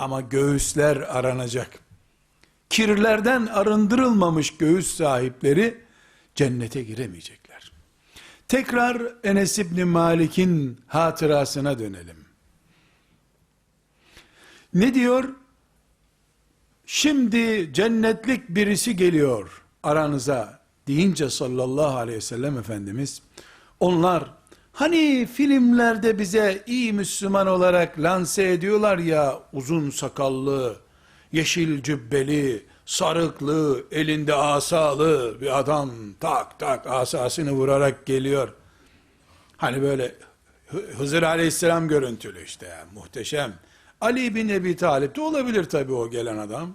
Ama göğüsler aranacak. Kirlerden arındırılmamış göğüs sahipleri cennete giremeyecekler. Tekrar Enes İbni Malik'in hatırasına dönelim. Ne diyor? Şimdi cennetlik birisi geliyor aranıza deyince sallallahu aleyhi ve sellem Efendimiz onlar hani filmlerde bize iyi Müslüman olarak lanse ediyorlar ya uzun sakallı, yeşil cübbeli, sarıklı, elinde asalı bir adam tak tak asasını vurarak geliyor. Hani böyle Hı- Hızır aleyhisselam görüntülü işte ya, muhteşem. Ali bin Ebi Talip de olabilir tabi o gelen adam.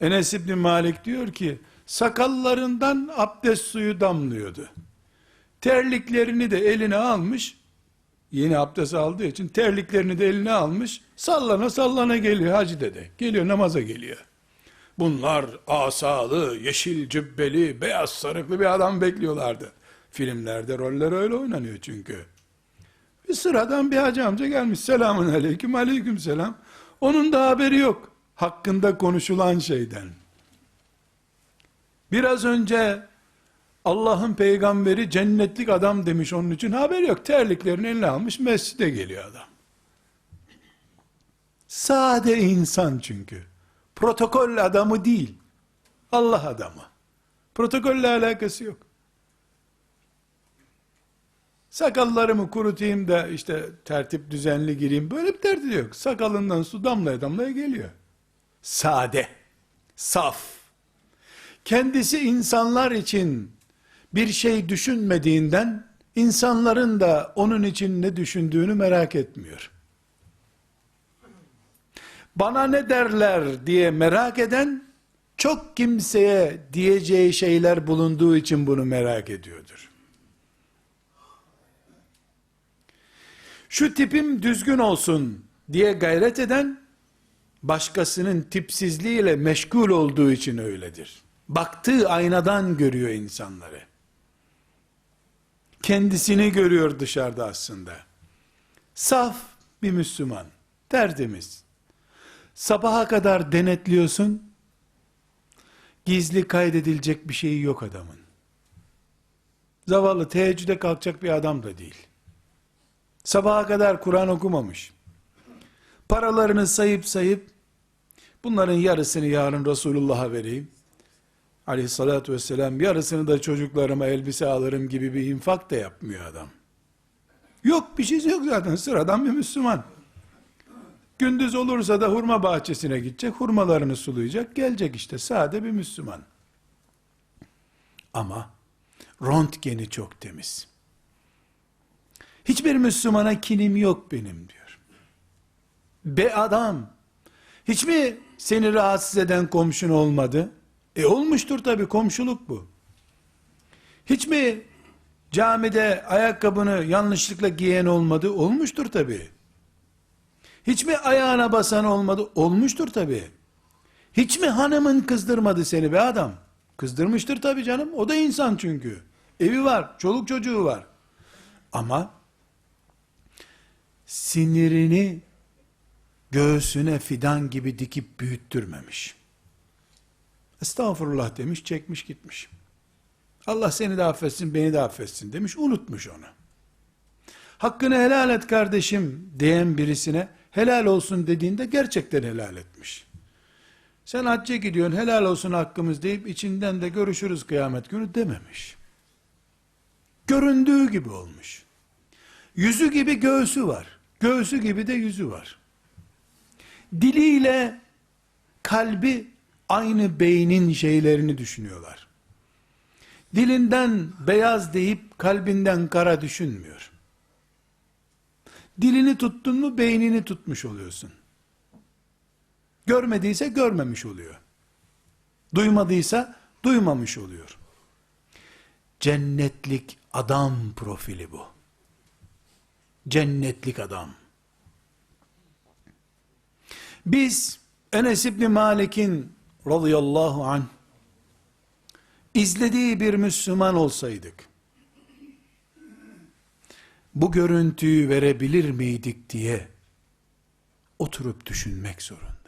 Enes İbni Malik diyor ki sakallarından abdest suyu damlıyordu. Terliklerini de eline almış, yeni abdest aldığı için terliklerini de eline almış, sallana sallana geliyor hacı dede. Geliyor namaza geliyor. Bunlar asalı, yeşil cübbeli, beyaz sarıklı bir adam bekliyorlardı. Filmlerde roller öyle oynanıyor çünkü. Bir sıradan bir hacı amca gelmiş. Selamun aleyküm, aleyküm selam. Onun da haberi yok. Hakkında konuşulan şeyden. Biraz önce Allah'ın peygamberi cennetlik adam demiş onun için haber yok. Terliklerini eline almış mescide geliyor adam. Sade insan çünkü. Protokol adamı değil. Allah adamı. Protokolle alakası yok. Sakallarımı kurutayım da işte tertip düzenli gireyim. Böyle bir derdi yok. Sakalından su damlaya damlaya geliyor. Sade, saf. Kendisi insanlar için bir şey düşünmediğinden insanların da onun için ne düşündüğünü merak etmiyor. Bana ne derler diye merak eden çok kimseye diyeceği şeyler bulunduğu için bunu merak ediyordur. şu tipim düzgün olsun diye gayret eden başkasının tipsizliğiyle meşgul olduğu için öyledir. Baktığı aynadan görüyor insanları. Kendisini görüyor dışarıda aslında. Saf bir Müslüman, tertemiz. Sabaha kadar denetliyorsun, gizli kaydedilecek bir şeyi yok adamın. Zavallı teheccüde kalkacak bir adam da değil. Sabaha kadar Kur'an okumamış. Paralarını sayıp sayıp bunların yarısını yarın Resulullah'a vereyim. Aleyhissalatü vesselam yarısını da çocuklarıma elbise alırım gibi bir infak da yapmıyor adam. Yok bir şey yok zaten sıradan bir Müslüman. Gündüz olursa da hurma bahçesine gidecek, hurmalarını sulayacak, gelecek işte sade bir Müslüman. Ama röntgeni çok temiz. Hiçbir Müslümana kinim yok benim diyor. Be adam, hiç mi seni rahatsız eden komşun olmadı? E olmuştur tabi komşuluk bu. Hiç mi camide ayakkabını yanlışlıkla giyen olmadı? Olmuştur tabi. Hiç mi ayağına basan olmadı? Olmuştur tabi. Hiç mi hanımın kızdırmadı seni be adam? Kızdırmıştır tabi canım. O da insan çünkü. Evi var, çoluk çocuğu var. Ama sinirini göğsüne fidan gibi dikip büyüttürmemiş. Estağfurullah demiş, çekmiş gitmiş. Allah seni de affetsin, beni de affetsin demiş, unutmuş onu. Hakkını helal et kardeşim diyen birisine helal olsun dediğinde gerçekten helal etmiş. Sen hacca gidiyorsun helal olsun hakkımız deyip içinden de görüşürüz kıyamet günü dememiş. Göründüğü gibi olmuş. Yüzü gibi göğsü var. Göğsü gibi de yüzü var. Diliyle kalbi aynı beynin şeylerini düşünüyorlar. Dilinden beyaz deyip kalbinden kara düşünmüyor. Dilini tuttun mu beynini tutmuş oluyorsun. Görmediyse görmemiş oluyor. Duymadıysa duymamış oluyor. Cennetlik adam profili bu. Cennetlik adam. Biz Enes İbni Malik'in radıyallahu anh izlediği bir Müslüman olsaydık bu görüntüyü verebilir miydik diye oturup düşünmek zorunda.